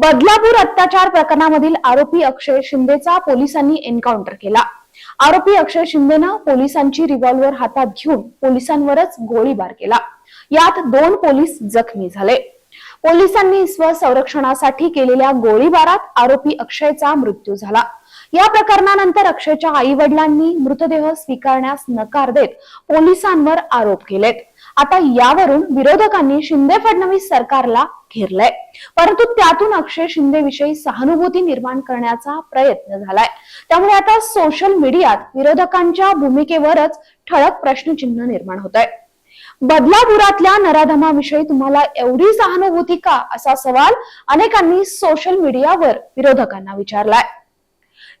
बदलापूर अत्याचार प्रकरणामधील आरोपी अक्षय शिंदेचा पोलिसांनी एन्काउंटर केला. आरोपी अक्षय शिंदेनं पोलिसांची रिव्हॉल्वर हातात घेऊन पोलिसांवरच गोळीबार केला. यात दोन पोलीस जखमी झाले. पोलिसांनी स्वसंरक्षणासाठी केलेल्या गोळीबारात आरोपी अक्षयचा मृत्यू झाला. या प्रकरणानंतर अक्षयच्या आई वडिलांनी मृतदेह स्वीकारण्यास नकार देत पोलिसांवर आरोप केलेत. आता यावरून विरोधकांनी शिंदे फडणवीस सरकारला घेरलंय. परंतु त्यातून अक्षय शिंदे विषयी सहानुभूती निर्माण करण्याचा प्रयत्न झालाय. त्यामुळे आता सोशल मीडियात विरोधकांच्या भूमिकेवरच ठळक प्रश्नचिन्ह निर्माण होत आहे बदलापुरातल्या नराधमाविषयी तुम्हाला एवढी सहानुभूती का? असा सवाल अनेकांनी सोशल मीडियावर विरोधकांना विचारलाय.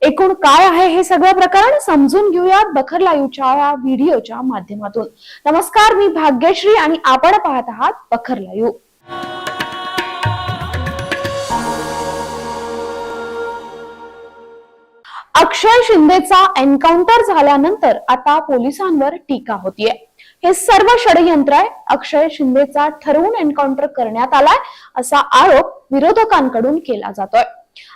एकूण काय आहे हे सगळं प्रकरण समजून घेऊयात बखर लाईव्हच्या या व्हिडिओच्या माध्यमातून. नमस्कार मी भाग्यश्री आणि आपण पाहत आहात बखर लाईव्ह. अक्षय शिंदेचा एन्काउंटर झाल्यानंतर आता पोलिसांवर टीका होतीये. हे सर्व षडयंत्र आहे. अक्षय शिंदेचा ठरवून एन्काउंटर करण्यात आलाय असा आरोप विरोधकांकडून केला जातोय.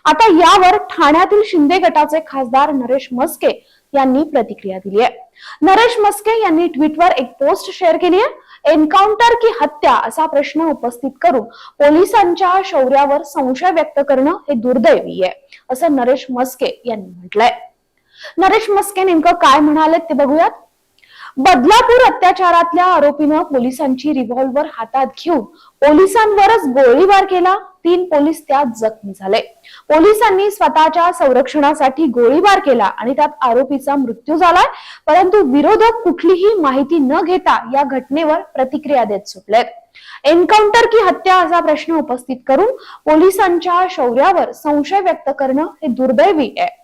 आता यावर ठाण्यातील शिंदे गटाचे खासदार नरेश मस्के यांनी प्रतिक्रिया दिली आहे. नरेश मस्के यांनी ट्विटवर एक पोस्ट शेअर केली आहे. एन्काउंटर की हत्या असा प्रश्न उपस्थित करून पोलिसांच्या शौर्यावर संशय व्यक्त करणं हे दुर्दैवी आहे असं नरेश मस्के यांनी म्हटलंय. नरेश मस्के नेमकं काय म्हणाले ते बघूयात. बदलापूर अत्याचारातल्या आरोपीनं पोलिसांची रिव्हॉल्वर हातात घेऊन पोलिसांवरच गोळीबार केला. तीन पोलीस त्यात जखमी झाले. पोलिसांनी स्वतःच्या संरक्षणासाठी गोळीबार केला आणि त्यात आरोपीचा मृत्यू झालाय. परंतु विरोधक कुठलीही माहिती न घेता या घटनेवर प्रतिक्रिया देत सुटलेत एन्काउंटर की हत्या असा प्रश्न उपस्थित करून पोलिसांच्या शौर्यावर संशय व्यक्त करणं हे दुर्दैवी आहे.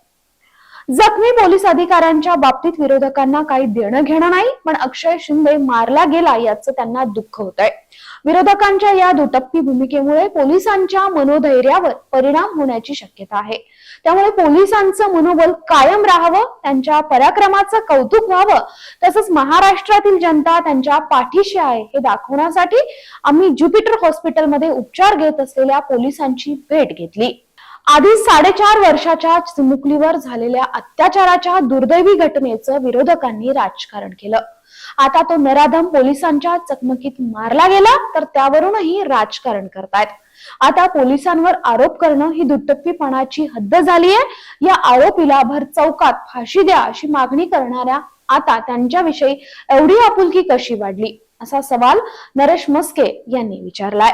जखमी पोलीस अधिकाऱ्यांच्या बाबतीत विरोधकांना काही देणं घेणं नाही पण अक्षय शिंदे मारला गेला याचं त्यांना दुःख होत आहे विरोधकांच्या या दुटप्पी भूमिकेमुळे पोलिसांच्या मनोधैर्यावर परिणाम होण्याची शक्यता आहे. त्यामुळे पोलिसांचं मनोबल कायम राहावं त्यांच्या पराक्रमाचं कौतुक व्हावं तसंच महाराष्ट्रातील जनता त्यांच्या पाठीशी आहे हे दाखवण्यासाठी आम्ही ज्युपिटर हॉस्पिटलमध्ये उपचार घेत असलेल्या पोलिसांची भेट घेतली. आधी साडेचार वर्षाच्या चिमुकलीवर झालेल्या अत्याचाराच्या दुर्दैवी घटनेचं विरोधकांनी राजकारण केलं. आता तो नराधम पोलिसांच्या चकमकीत मारला गेला तर त्यावरूनही राजकारण करतायत. आता पोलिसांवर आरोप करणं ही दुटप्पीपणाची हद्द झाली आहे या आरोपीला भर चौकात फाशी द्या अशी मागणी करणाऱ्या आता त्यांच्याविषयी एवढी आपुलकी कशी वाढली? असा सवाल नरेश मस्के यांनी विचारलाय.